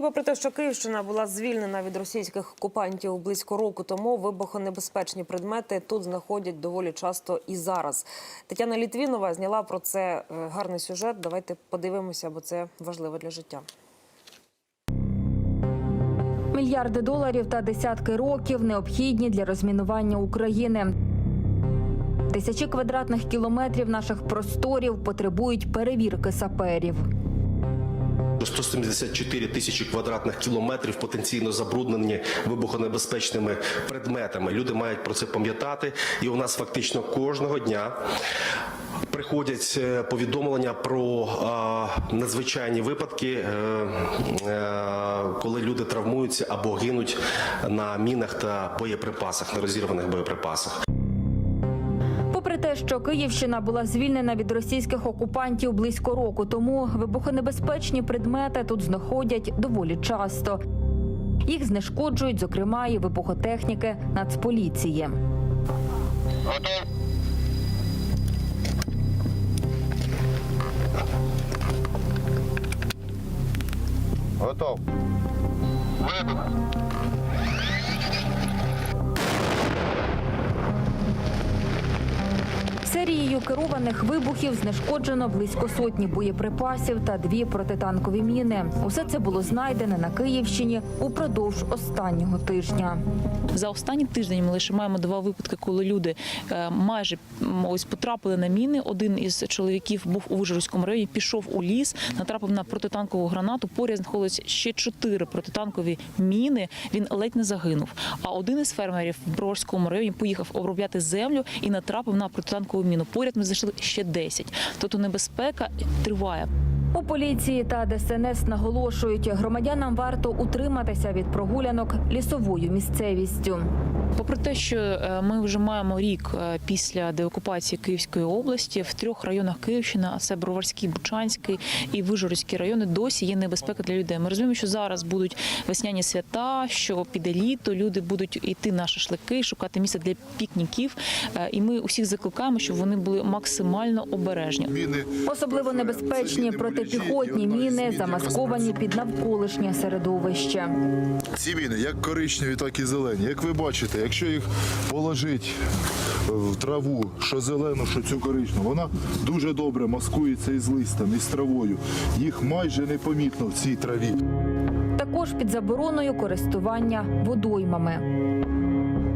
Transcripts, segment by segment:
Попри те, що Київщина була звільнена від російських окупантів близько року тому, вибухонебезпечні предмети тут знаходять доволі часто і зараз. Тетяна Літвінова зняла про це е, гарний сюжет. Давайте подивимося, бо це важливо для життя. Мільярди доларів та десятки років необхідні для розмінування України. Тисячі квадратних кілометрів наших просторів потребують перевірки саперів. 174 тисячі квадратних кілометрів потенційно забруднені вибухонебезпечними предметами. Люди мають про це пам'ятати, і у нас фактично кожного дня. Приходять е, повідомлення про е, надзвичайні випадки, е, е, коли люди травмуються або гинуть на мінах та боєприпасах, на розірваних боєприпасах. Що Київщина була звільнена від російських окупантів близько року тому, вибухонебезпечні предмети тут знаходять доволі часто. Їх знешкоджують, зокрема, і вибухотехніки Нацполіції. Готов. Серією керованих вибухів знешкоджено близько сотні боєприпасів та дві протитанкові міни. Усе це було знайдене на Київщині упродовж останнього тижня. За останній тиждень ми лише маємо два випадки, коли люди е, майже ось потрапили на міни. Один із чоловіків був у Вижгородському районі, пішов у ліс, натрапив на протитанкову гранату. Поряд знаходились ще чотири протитанкові міни. Він ледь не загинув. А один із фермерів в Брорському районі поїхав обробляти землю і натрапив на протитанкову міну. Поряд ми знайшли ще 10. Тобто небезпека триває. У поліції та ДСНС наголошують, громадянам варто утриматися від прогулянок лісовою місцевістю. Попри те, що е, ми вже маємо рік е, після деокупації Київської області в трьох районах Київщини, а це Броварський, Бучанський і Вижгородський райони, досі є небезпека для людей. Ми розуміємо, що зараз будуть весняні свята, що піде літо, люди будуть йти на шашлики, шукати місце для пікніків. Е, І ми усіх закликаємо, щоб вони були максимально обережні. Особливо небезпечні протипіхотні міни, замасковані під навколишнє середовище. ці міни, як коричневі, так і зелені. Як ви бачите, якщо їх положить в траву, що зелену, що цю коричневу, вона дуже добре маскується із листом, із травою. Їх майже непомітно в цій траві. Також під забороною користування водоймами.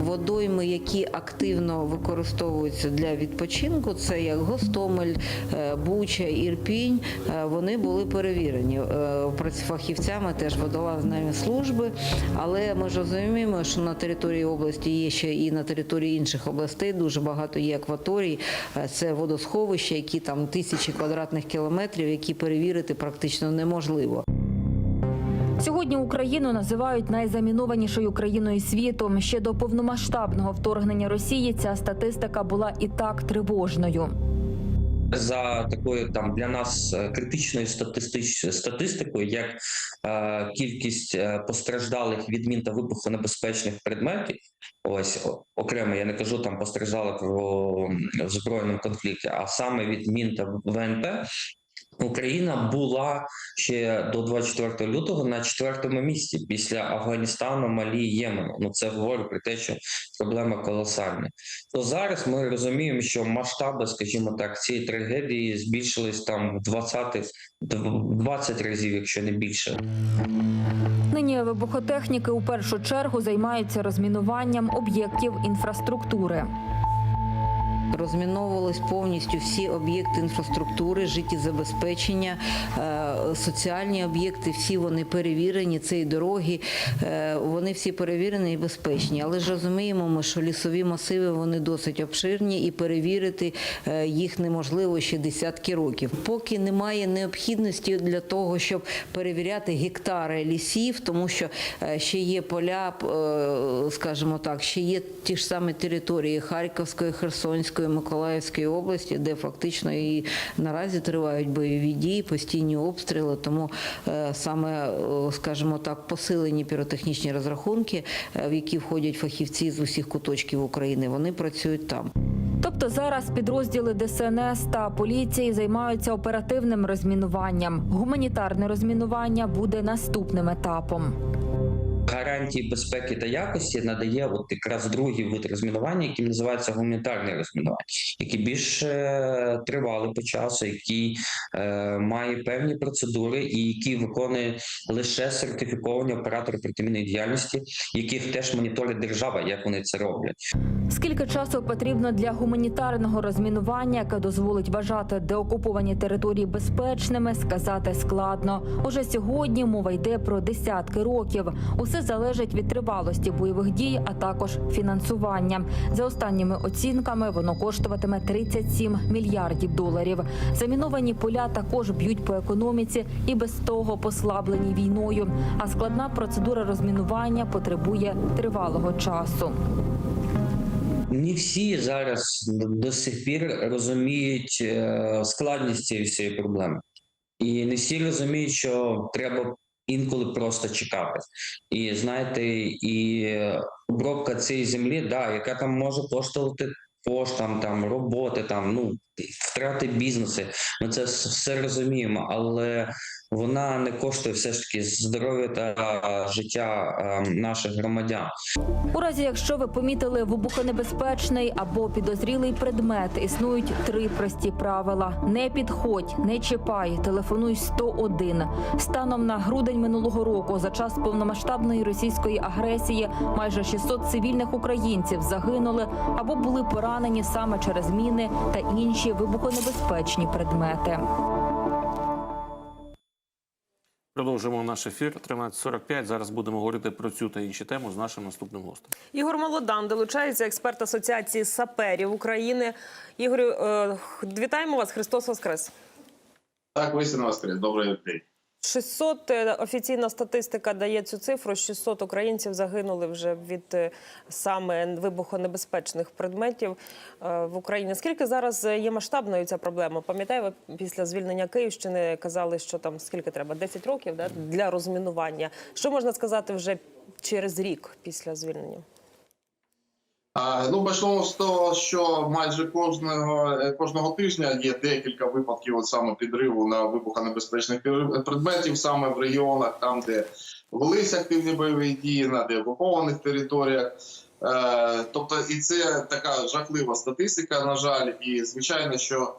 Водойми, які активно використовуються для відпочинку, це як Гостомель, е, Буча, Ірпінь. е, Вони були перевірені е, фахівцями теж водолазної служби. Але ми ж розуміємо, що на території області є ще і на території інших областей дуже багато є акваторій. Це водосховища, які там тисячі квадратних кілометрів, які перевірити практично неможливо. Сьогодні Україну називають найзамінованішою країною світу. Ще до повномасштабного вторгнення Росії ця статистика була і так тривожною. за такою там для нас е, критичною статистич... статистикою, як е, кількість е, постраждалих від мін та вибухонебезпечних предметів. Ось окремо я не кажу там постраждалих в, збройному конфлікті, а саме від мін та ВНП. Україна була ще до 24 лютого на четвертому місці після Афганістану, Малі, Ємену. Ну це говорить про те, що проблема колосальна. То зараз ми розуміємо, що масштаби, скажімо так, цієї трагедії збільшились там в 20, 20 разів, якщо не більше. Нині вибухотехніки у першу чергу займаються розмінуванням об'єктів інфраструктури. Розміновувались повністю всі об'єкти інфраструктури, життєзабезпечення, е, соціальні об'єкти. Всі вони перевірені. Це і дороги, е, вони всі перевірені і безпечні. Але ж розуміємо, ми, що лісові масиви вони досить обширні, і перевірити е, їх неможливо ще десятки років. Поки немає необхідності для того, щоб перевіряти гектари лісів, тому що ще є поля, скажімо так, ще є ті ж самі території Харківської, Херсонської, Миколаївської області, де фактично і наразі тривають бойові дії, постійні обстріли. Тому е, саме, е, скажімо так, посилені піротехнічні розрахунки, е, в які входять фахівці з усіх куточків України, вони працюють там. Тобто зараз підрозділи ДСНС та поліції займаються оперативним розмінуванням. Гуманітарне розмінування буде наступним етапом. Гарантії безпеки та якості надає от якраз другий вид розмінування, який називається гуманітарне розмінування, який більш е, тривалий по часу, який е, має певні процедури і який виконує лише сертифіковані оператори протимінної діяльності, яких теж моніторить держава, як вони це роблять. Скільки часу потрібно для гуманітарного розмінування, яке дозволить вважати деокуповані території безпечними, сказати складно. Уже сьогодні мова йде про десятки років. Усе залежить від тривалості бойових дій, а також фінансування. За останніми оцінками воно коштуватиме 37 мільярдів доларів. Заміновані поля також б'ють по економіці і без того послаблені війною. А складна процедура розмінування потребує тривалого часу. Не всі зараз до сих пір розуміють е, складність цієї всієї проблеми, і не всі розуміють, що треба інколи просто чекати. І знаєте, і обробка цієї землі, да, яка там може коштувати поштам, там роботи, там ну втрати бізнеси. Ми це все розуміємо, але вона не коштує все ж таки здоров'я та життя наших громадян. У разі, якщо ви помітили вибухонебезпечний або підозрілий предмет, існують три прості правила: не підходь, не чіпай, телефонуй 101. Станом на грудень минулого року, за час повномасштабної російської агресії, майже 600 цивільних українців загинули або були поранені саме через міни та інші вибухонебезпечні предмети. Продовжуємо наш ефір 13.45. Зараз будемо говорити про цю та інші тему з нашим наступним гостем. Ігор Молодан долучається експерт Асоціації саперів України. Ігорю, е, вітаємо вас. Христос Воскрес. Так, висіно воскрес. Добрий день. 600, е, офіційна статистика дає цю цифру. 600 українців загинули вже від е, саме вибухонебезпечних предметів е, в Україні. Скільки зараз є масштабною ця проблема? Пам'ятаю, ви після звільнення Київщини казали, що там скільки треба 10 років да, для розмінування. Що можна сказати вже через рік після звільнення? А, ну, почнемо з того, що майже кожного е, кожного тижня є декілька випадків от саме підриву на вибухонебезпечних предметів саме в регіонах, там де велись активні бойові дії, на деокупованих територіях. Е, тобто, і це така жахлива статистика, на жаль, і звичайно, що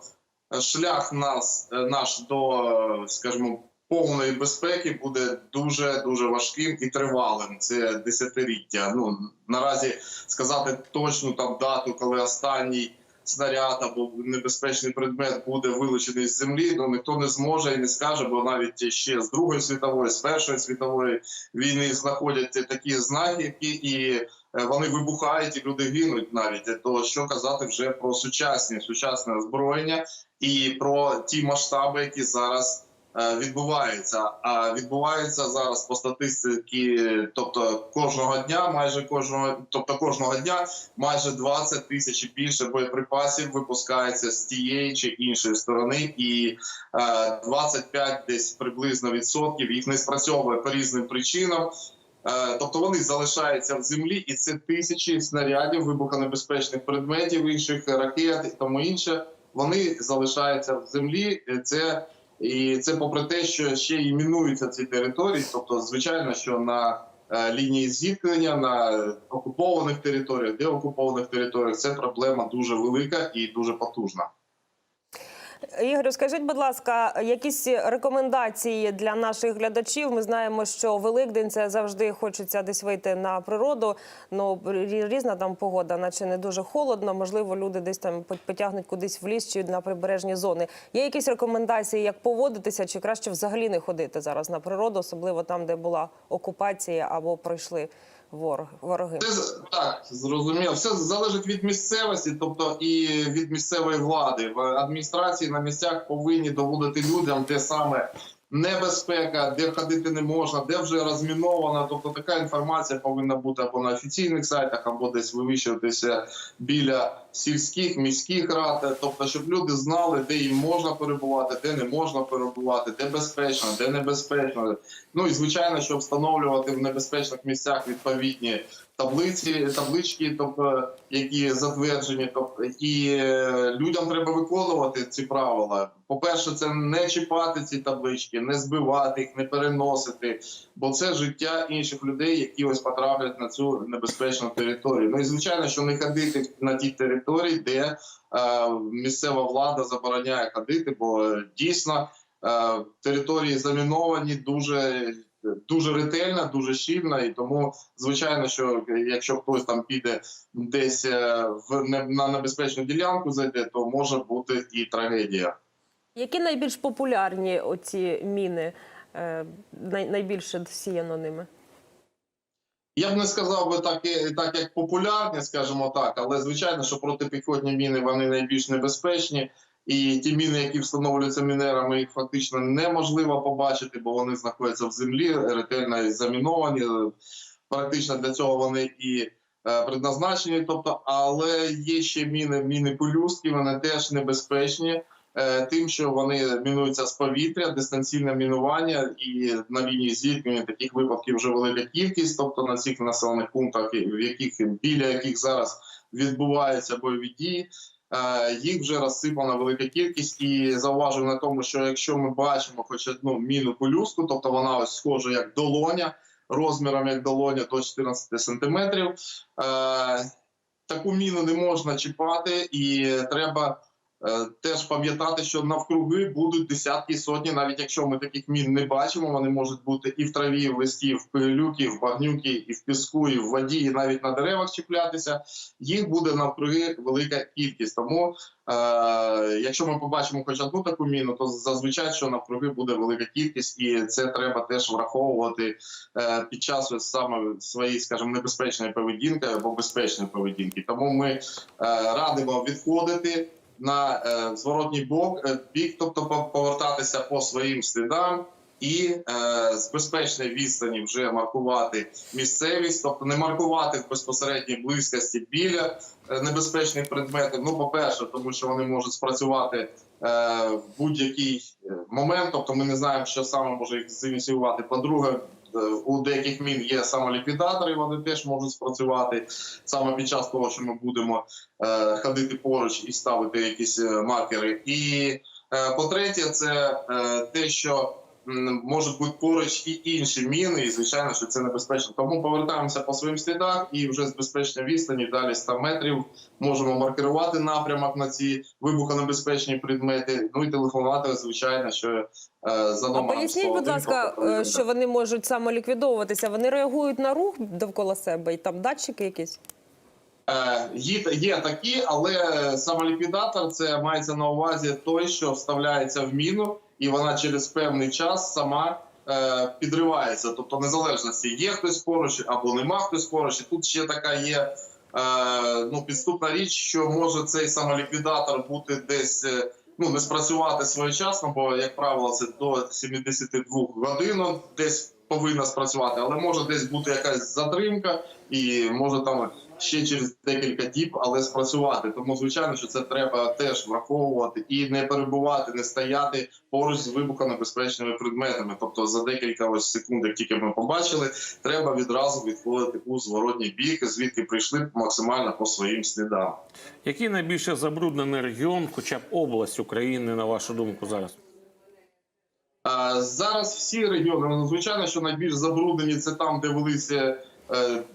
шлях нас е, наш до, е, скажімо, повної безпеки буде дуже дуже важким і тривалим. Це десятиліття. Ну наразі сказати точну там дату, коли останній снаряд або небезпечний предмет буде вилучений з землі. Ну ніхто не зможе і не скаже, бо навіть ще з Другої світової, з Першої світової війни знаходяться такі знахідки, і е, вони вибухають, і люди гинуть навіть. То що казати вже про сучасні сучасне озброєння і про ті масштаби, які зараз. Е, Відбуваються, а відбувається зараз по статистиці, тобто кожного дня, майже кожного, тобто кожного дня, майже 20 тисяч і більше боєприпасів випускається з тієї чи іншої сторони, і е, 25 десь приблизно відсотків їх не спрацьовує по різним причинам. Е, Тобто вони залишаються в землі, і це тисячі снарядів, вибухонебезпечних предметів, інших ракет і тому інше. Вони залишаються в землі. Е, Це і це попри те, що ще і мінуються ці території. Тобто, звичайно, що на е, лінії зіткнення на окупованих територіях, деокупованих територіях, це проблема дуже велика і дуже потужна. Ігорю, скажіть, будь ласка, якісь рекомендації для наших глядачів? Ми знаємо, що Великдень це завжди хочеться десь вийти на природу. Ну різна там погода, наче не дуже холодно. Можливо, люди десь там потягнуть кудись в ліс чи на прибережні зони. Є якісь рекомендації, як поводитися, чи краще взагалі не ходити зараз на природу, особливо там, де була окупація або пройшли вороги? Це так зрозуміло. Все залежить від місцевості, тобто і від місцевої влади. В адміністрації на місцях повинні доводити людям, де саме небезпека, де ходити не можна, де вже розміновано. Тобто така інформація повинна бути або на офіційних сайтах, або десь вивішуватися біля сільських міських рад. Тобто, щоб люди знали, де їм можна перебувати, де не можна перебувати, де безпечно, де небезпечно. Ну і звичайно, щоб встановлювати в небезпечних місцях відповідні таблиці, таблички, тобто які затверджені, тобто і е, людям треба виконувати ці правила. По-перше, це не чіпати ці таблички, не збивати їх, не переносити, бо це життя інших людей, які ось потраплять на цю небезпечну територію. Ну і звичайно, що не ходити на ті території, де е, місцева влада забороняє ходити, бо е, дійсно е, території заміновані дуже. Дуже ретельно, дуже щільно, і тому звичайно, що якщо хтось там піде десь е, в не- на небезпечну ділянку, зайде, то може бути і трагедія. Які найбільш популярні оці міни? е, най- найбільше сіяно ними? Я б не сказав би так, так як популярні, скажімо так, але звичайно, що протипіхотні міни вони найбільш небезпечні. І ті міни, які встановлюються мінерами, їх фактично неможливо побачити, бо вони знаходяться в землі, ретельно заміновані. Практично для цього вони і е, предназначені. Тобто, але є ще міни, міни пелюстки, вони теж небезпечні. е, Тим, що вони мінуються з повітря, дистанційне мінування, і на лінії зіткнення таких випадків вже велика кількість, тобто на цих населених пунктах, в яких біля яких зараз відбуваються бойові дії. Е, Їх вже розсипана велика кількість, і зауважую на тому, що якщо ми бачимо хоч одну міну полюску, тобто вона ось схожа як долоня, розміром як долоня до 14 сантиметрів. Е, таку міну не можна чіпати, і треба теж пам'ятати, що навкруги будуть десятки сотні, навіть якщо ми таких мін не бачимо, вони можуть бути і в траві, і в листі, і в пилюки, і в багнюки, і в піску, і в воді, і навіть на деревах чіплятися. Їх буде навкруги велика кількість. Тому е, якщо ми побачимо хоч одну таку міну, то зазвичай що навкруги буде велика кількість, і це треба теж враховувати е, під час саме своєї, скажімо, небезпечної поведінки або безпечної поведінки. Тому ми е, радимо відходити на е, зворотній бок, е, бік, тобто по- повертатися по своїм слідам. І е, з безпечної відстані вже маркувати місцевість, тобто не маркувати в безпосередній близькості біля небезпечних предметів. Ну, по-перше, тому що вони можуть спрацювати в будь-який момент, тобто ми не знаємо, що саме може їх зініціювати. По-друге, е, у деяких мін є самоліквідатори, вони теж можуть спрацювати саме під час того, що ми будемо е, ходити поруч і ставити якісь е, маркери. І е, по-третє, це е, те, що можуть бути поруч і інші міни, і звичайно, що це небезпечно. Тому повертаємося по своїм слідах і вже з безпечної відстані далі 100 метрів можемо маркерувати напрямок на ці вибухонебезпечні предмети. Ну і телефонувати, звичайно, що е, за А номером поясніть, будь ласка, е, що вони можуть самоліквідовуватися. Вони реагують на рух довкола себе, і там датчики якісь. Е, Є, є такі, але самоліквідатор це мається на увазі той, що вставляється в міну, і вона через певний час сама е, підривається. Тобто, незалежності є хтось поруч або нема хтось поруч. І тут ще така є е, ну, підступна річ, що може цей самоліквідатор бути десь. е, Ну, не спрацювати своєчасно, бо, як правило, це до 72 годин десь повинна спрацювати, але може десь бути якась затримка, і може там ще через декілька діб, але спрацювати. Тому звичайно, що це треба теж враховувати і не перебувати, не стояти поруч з вибухонебезпечними предметами. Тобто за декілька ось секунд, як тільки ми побачили, треба відразу відходити у зворотній бік, звідки прийшли максимально по своїм слідам. Який найбільше забруднений регіон, хоча б область України, на вашу думку, зараз? Зараз всі регіони, ну, звичайно, що найбільш забруднені це там, де велися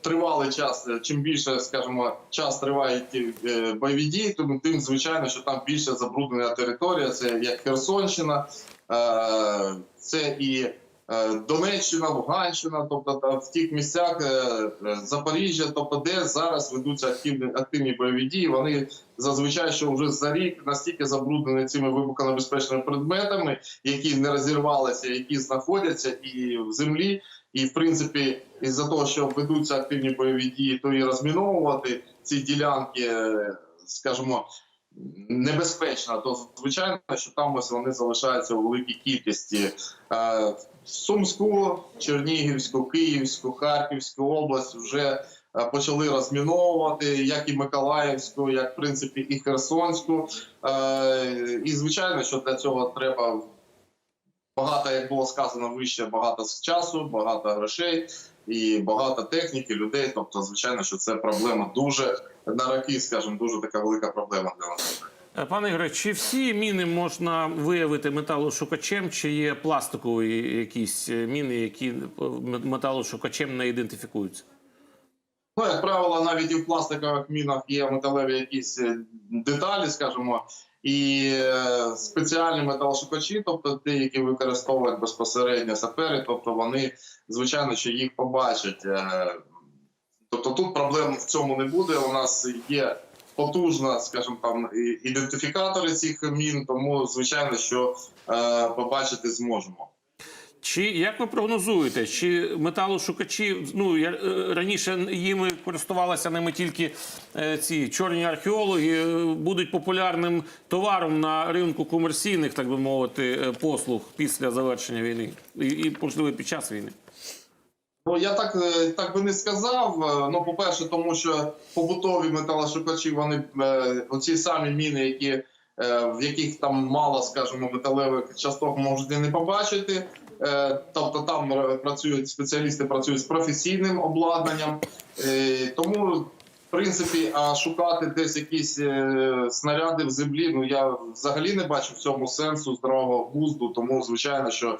тривалий час. Е, Чим більше, скажімо, час тривають е, бойові дії, тому тим звичайно, що там більше забруднена територія. Це як Херсонщина, е, це і е, Донеччина, Луганщина, тобто та в тих місцях е, е, Запоріжжя, тобто де зараз ведуться активні активні бойові дії. Вони зазвичай, що вже за рік настільки забруднені цими вибухонебезпечними предметами, які не розірвалися, які знаходяться і в землі. І в принципі, із-за того, що ведуться активні бойові дії, то і розміновувати ці ділянки, е, скажімо, небезпечно, то звичайно, що там ось вони залишаються у великій кількості. Е, Сумську, Чернігівську, Київську, Харківську область вже е, почали розміновувати, як і Миколаївську, як в принципі і Херсонську. І звичайно, що для цього треба багато, як було сказано вище, багато часу, багато грошей і багато техніки, людей. Тобто, звичайно, що це проблема дуже на роки, скажімо, дуже така велика проблема для нас. Е, Пане Ігоре, чи всі міни можна виявити металошукачем, чи є пластикові якісь е, міни, які е, металошукачем не ідентифікуються? Ну, як правило, навіть і в пластикових мінах є металеві якісь деталі, скажімо, і е, спеціальні металошукачі, тобто ті, які використовують безпосередньо сапери, тобто вони, звичайно, що їх побачать. Е, Тобто тут проблем в цьому не буде. У нас є потужна, скажімо, там ідентифікатори цих мін, тому звичайно, що е, побачити зможемо. Чи як ви прогнозуєте, чи металошукачі, ну я е, раніше їми користувалися ними тільки е, ці чорні археологи, е, будуть популярним товаром на ринку комерційних, так би мовити, е, послуг після завершення війни і, і можливо під час війни? Ну я так, так би не сказав. Ну, по-перше, тому що побутові металошукачі, вони оці самі міни, які в яких там мало, скажімо, металевих часток можуть і не побачити. Е, Тобто там працюють спеціалісти, працюють з професійним обладнанням. Е, Тому, в принципі, а шукати десь якісь е, снаряди в землі. Ну я взагалі не бачу в цьому сенсу здорового глузду. Тому, звичайно, що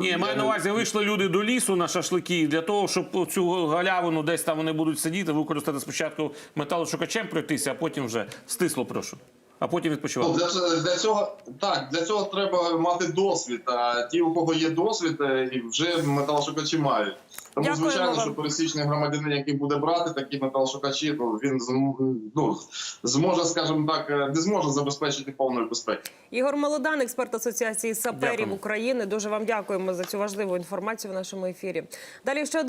Ні, маю на увазі, вийшли люди до лісу на шашлики для того, щоб цю галявину десь там вони будуть сидіти, використати спочатку металошукачем пройтися, а потім вже стисло, прошу. А потім Ну, відпочивати. для, для цього так для цього треба мати досвід. А ті, у кого є досвід, е, і вже металошукачі мають. Тому Дякуємо звичайно, вам. що пересічний громадянин, який буде брати такі металошукачі, то він ну, зможе, скажімо так, е, не зможе забезпечити повної безпеки. Ігор Молодан, експерт Асоціації саперів Дякуємо. України. Дуже вам дякуємо за цю важливу інформацію в нашому ефірі. Далі ще один